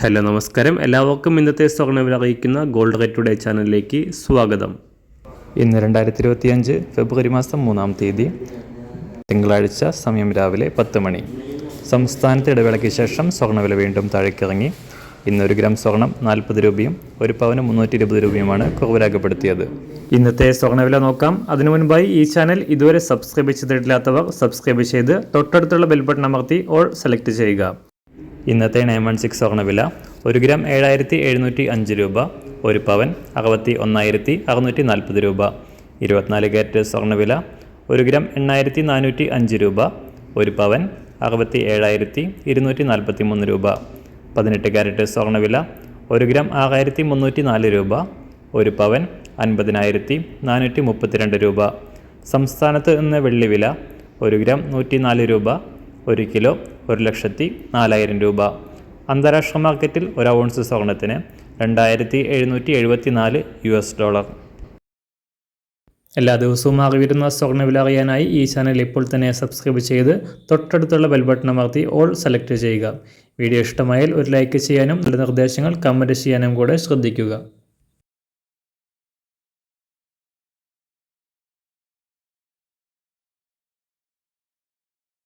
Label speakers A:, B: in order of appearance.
A: Hello നമസ്കാരം. എല്ലാവർക്കും ഇന്നത്തെ സ്വർണവില അറിയിക്കുന്ന ഗോൾഡ് റേറ്റ് ടുഡേ ചാനലിലേക്ക് സ്വാഗതം.
B: ഇന്ന് രണ്ടായിരത്തി ഇരുപത്തിയഞ്ച് ഫെബ്രുവരി മാസം മൂന്നാം തീയതി തിങ്കളാഴ്ച സമയം രാവിലെ പത്ത് മണി. സംസ്ഥാനത്ത് ഇടവേളയ്ക്ക് ശേഷം സ്വർണവില വീണ്ടും താഴേക്കിറങ്ങി. ഇന്ന് ഒരു ഗ്രാം സ്വർണം നാൽപ്പത് രൂപയും ഒരു പവന് മുന്നൂറ്റി ഇരുപത് രൂപയുമാണ് കുറവ് രേഖപ്പെടുത്തിയത്.
A: ഇന്നത്തെ സ്വർണവില നോക്കാം. അതിനു മുൻപായി ഈ ചാനൽ ഇതുവരെ സബ്സ്ക്രൈബ് ചെയ്തിട്ടില്ലാത്തവർ സബ്സ്ക്രൈബ് ചെയ്ത് തൊട്ടടുത്തുള്ള ബെൽ ബട്ടൺ അമർത്തി ഓൾ സെലക്ട് ചെയ്യുക.
B: ഇന്നത്തെ നയൻ വൺ സിക്സ് സ്വർണവില ഒരു ഗ്രാം ഏഴായിരത്തി എഴുന്നൂറ്റി അഞ്ച് രൂപ ഒരു പവൻ അറുപത്തി ഒന്നായിരത്തി അറുന്നൂറ്റി നാൽപ്പത് രൂപ. ഇരുപത്തിനാല് ക്യാരറ്റ് സ്വർണവില ഒരു ഗ്രാം എണ്ണായിരത്തി നാനൂറ്റി അഞ്ച് രൂപ ഒരു പവൻ അറുപത്തി ഏഴായിരത്തി ഇരുന്നൂറ്റി നാൽപ്പത്തി മൂന്ന് രൂപ. പതിനെട്ട് കാരറ്റ് സ്വർണവില ഒരു ഗ്രാം ആറായിരത്തി മുന്നൂറ്റി നാല് രൂപ ഒരു പവൻ അൻപതിനായിരത്തി നാനൂറ്റി മുപ്പത്തിരണ്ട് രൂപ. സംസ്ഥാനത്ത് ഇന്ന് വെള്ളിവില ഒരു ഗ്രാം നൂറ്റി നാല് രൂപ ഒരു കിലോ ഒരു ലക്ഷത്തി നാലായിരം രൂപ. അന്താരാഷ്ട്ര മാർക്കറ്റിൽ ഒരു ഔൺസ് സ്വർണത്തിന് രണ്ടായിരത്തി എഴുന്നൂറ്റി എഴുപത്തി നാല് യു എസ് ഡോളർ.
A: എല്ലാ ദിവസവും അറിവിരുന്ന സ്വർണവില അറിയാനായി ഈ ചാനൽ ഇപ്പോൾ തന്നെ സബ്സ്ക്രൈബ് ചെയ്ത് തൊട്ടടുത്തുള്ള ബെൽബട്ടൺ അമർത്തി ഓൾ സെലക്ട് ചെയ്യുക. വീഡിയോ ഇഷ്ടമായാൽ ഒരു ലൈക്ക് ചെയ്യാനും നല്ല നിർദ്ദേശങ്ങൾ കമന്റ് ചെയ്യാനും കൂടെ ശ്രദ്ധിക്കുക.